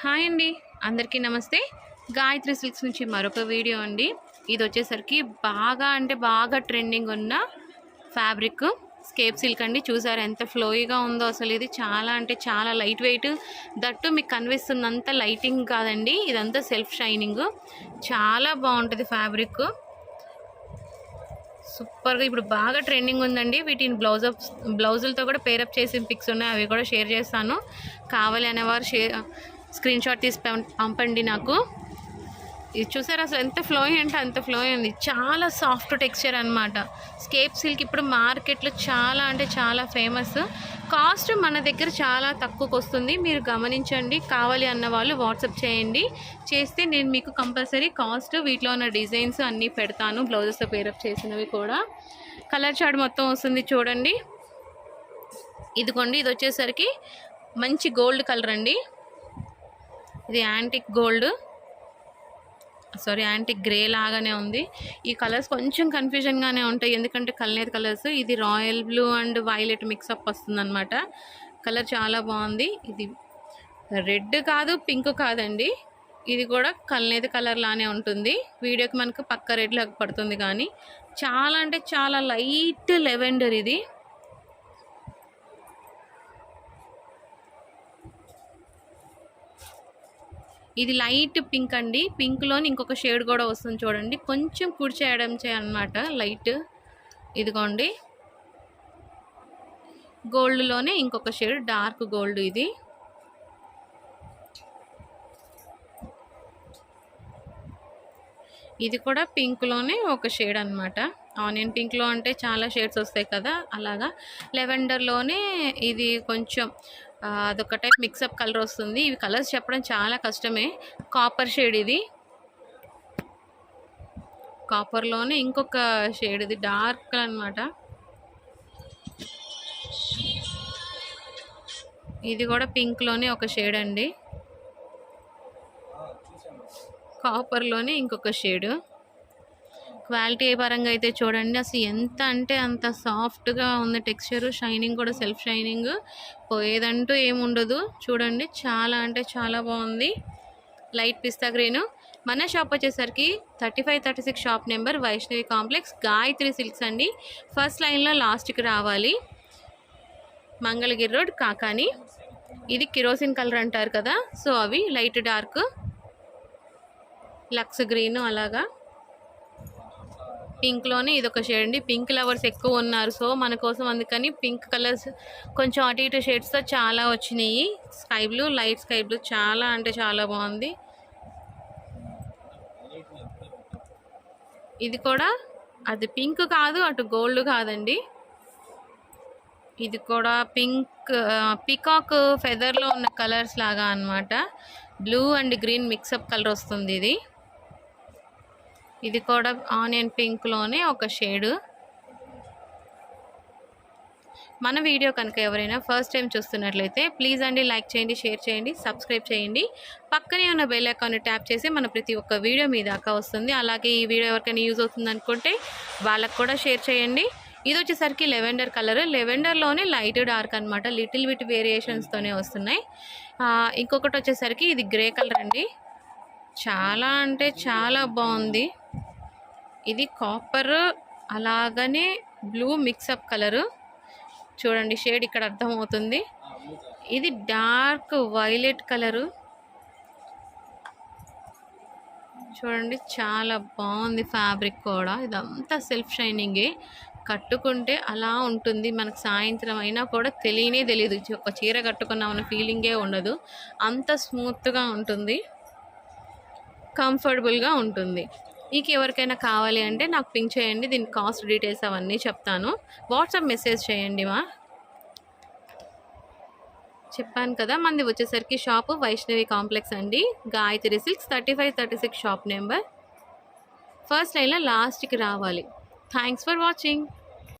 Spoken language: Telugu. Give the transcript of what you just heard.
హాయ్ అండి. అందరికీ నమస్తే. గాయత్రి సిల్క్స్ నుంచి మరొక వీడియో అండి. ఇది వచ్చేసరికి బాగా అంటే బాగా ట్రెండింగ్ ఉన్న ఫ్యాబ్రిక్. స్కేప్ సిల్క్ అండి. చూసారు ఎంత ఫ్లోయిగా ఉందో అసలు. ఇది చాలా అంటే చాలా లైట్ వెయిట్. దట్టు మీకు కనిపిస్తున్నంత లైటింగ్ కాదండి. ఇదంతా సెల్ఫ్ షైనింగ్. చాలా బాగుంటుంది ఫ్యాబ్రిక్. సూపర్గా ఇప్పుడు బాగా ట్రెండింగ్ ఉందండి. వీటిని బ్లౌజ్ బ్లౌజులతో కూడా పేరప్ చేసిన పిక్స్ ఉన్నాయి. అవి కూడా షేర్ చేస్తాను. కావాలి అనేవారు షేర్ స్క్రీన్ షాట్ తీసి పంపండి నాకు. ఇది చూసారా అసలు ఎంత ఫ్లోయింగ్ అంటే అంత ఫ్లోయింగ్ ఉంది. చాలా సాఫ్ట్ టెక్స్చర్ అనమాట స్కేప్ సిల్క్ ఇప్పుడు మార్కెట్లో చాలా అంటే చాలా ఫేమస్ కాస్ట్ మన దగ్గర చాలా తక్కువకి వస్తుంది. మీరు గమనించండి. కావాలి అన్న వాళ్ళు వాట్సాప్ చేయండి. చేస్తే నేను మీకు కంపల్సరీ కాస్ట్ వీటిలో ఉన్న డిజైన్స్ అన్నీ పెడతాను. బ్లౌజెస్తో పేరప్ చేసినవి కూడా. కలర్ చార్ట్ మొత్తం వస్తుంది చూడండి. ఇదిగోండి ఇది వచ్చేసరికి మంచి గోల్డ్ కలర్ అండి. ఇది antique gold. Sorry antique grey లాగానే ఉంది. ఈ కలర్స్ కొంచెం కన్ఫ్యూజన్గానే ఉంటాయి. ఎందుకంటే కల్నేర్ కలర్స్. ఇది royal blue and violet mix up వస్తుందన్నమాట. కలర్ చాలా బాగుంది. ఇది రెడ్ కాదు పింక్ కాదండి. ఇది కూడా కల్నేత కలర్ లానే ఉంటుంది. వీడియోకి మనకు పక్క రెడ్ లాగా పడుతుంది కానీ. చాలా అంటే చాలా లైట్ లెవెండర్ ఇది. ఇది లైట్ పింక్ అండి. పింక్లోని ఇంకొక షేడ్ కూడా వస్తుంది చూడండి. కొంచెం కుడిచేయడం చేయడం చేయనమాట లైట్. ఇదిగోండి. గోల్డ్లోనే ఇంకొక షేడ్ డార్క్ గోల్డ్ ఇది. ఇది కూడా పింక్లోనే ఒక షేడ్ అనమాట ఆనియన్ పింక్లో అంటే చాలా షేడ్స్ వస్తాయి కదా. అలాగా లెవెండర్లోనే ఇది కొంచెం అదొక టైప్ మిక్సప్ కలర్ వస్తుంది. ఇవి కలర్స్ చెప్పడం చాలా కష్టమే. కాపర్ షేడ్ ఇది. కాపర్లోనే ఇంకొక షేడ్ ఇది. డార్క్ అనమాట ఇది కూడా పింక్లోనే ఒక షేడ్ అండి. కాపర్లోనే ఇంకొక షేడు. క్వాలిటీ పరంగా అయితే చూడండి. అసలు ఎంత అంటే అంత సాఫ్ట్గా ఉంది. టెక్స్చర్ షైనింగ్ కూడా సెల్ఫ్ షైనింగ్. పోయేదంటూ ఏముండదు. చూడండి. చాలా అంటే చాలా బాగుంది. Light pista green. మన షాప్ వచ్చేసరికి thirty five thirty six shop number Vaishnavi complex Gayatri silks అండి. ఫస్ట్ లైన్లో లాస్ట్కి రావాలి. మంగళగిరి రోడ్ కాకాని. ఇది కిరోసిన్ కలర్ అంటారు కదా. సో అవి లైట్ డార్క్. లక్స్ గ్రీన్ అలాగా. పింక్లోనే ఇది ఒక షేడ్ అండి. పింక్ లవర్స్ ఎక్కువ ఉన్నారు. సో మన కోసం అందుకని పింక్ కలర్స్ కొంచెం అటు ఇటు షేడ్స్తో చాలా వచ్చినాయి. Sky blue light sky blue చాలా అంటే చాలా బాగుంది. ఇది కూడా అది పింక్ కాదు అటు గోల్డ్ కాదండి. ఇది కూడా పింక్ పికాక్ ఫెదర్లో ఉన్న కలర్స్ లాగా అన్నమాట. Blue and green mix up colour వస్తుంది ఇది. ఇది కూడా ఆనియన్ పింక్లోనే ఒక షేడు. మన వీడియో కనుక ఎవరైనా ఫస్ట్ టైం చూస్తున్నట్లయితే ప్లీజ్ అండి లైక్ చేయండి షేర్ చేయండి సబ్స్క్రైబ్ చేయండి. పక్కనే ఉన్న బెల్ ఐకాన్ని ట్యాప్ చేసి మన ప్రతి ఒక్క వీడియో మీ దాకా వస్తుంది. అలాగే ఈ వీడియో ఎవరికైనా యూజ్ అవుతుంది అనుకుంటే వాళ్ళకు కూడా షేర్ చేయండి. ఇది వచ్చేసరికి లెవెండర్ కలర్. లెవెండర్లోనే లైట్ డార్క్ అనమాట లిటిల్ విట్ వేరియేషన్స్తోనే వస్తున్నాయి. ఇంకొకటి వచ్చేసరికి ఇది గ్రే కలర్ అండి. చాలా అంటే చాలా బాగుంది. ఇది కాపర్ అలాగనే బ్లూ మిక్సప్ కలరు చూడండి షేడ్ ఇక్కడ అర్థమవుతుంది. ఇది డార్క్ వైలెట్ కలరు చూడండి చాలా బాగుంది ఫ్యాబ్రిక్ కూడా. ఇదంతా సెల్ఫ్ షైనింగే కట్టుకుంటే అలా ఉంటుంది. మనకు సాయంత్రం అయినా కూడా తెలియనే తెలియదు. ఒక చీర కట్టుకున్నామన్న ఫీలింగే ఉండదు. అంత స్మూత్గా ఉంటుంది. కంఫర్టబుల్గా ఉంటుంది. మీకు ఎవరికైనా కావాలి అంటే నాకు పింక్ చేయండి దీని కాస్ట్ డీటెయిల్స్ అవన్నీ చెప్తాను. వాట్సాప్ మెసేజ్ చేయండి మా. చెప్పాను కదా మంది వచ్చేసరికి షాపు వైష్ణవి కాంప్లెక్స్ అండి. Gayatri silks thirty five thirty six shop number first లైన్లో లాస్ట్కి రావాలి. Thanks for watching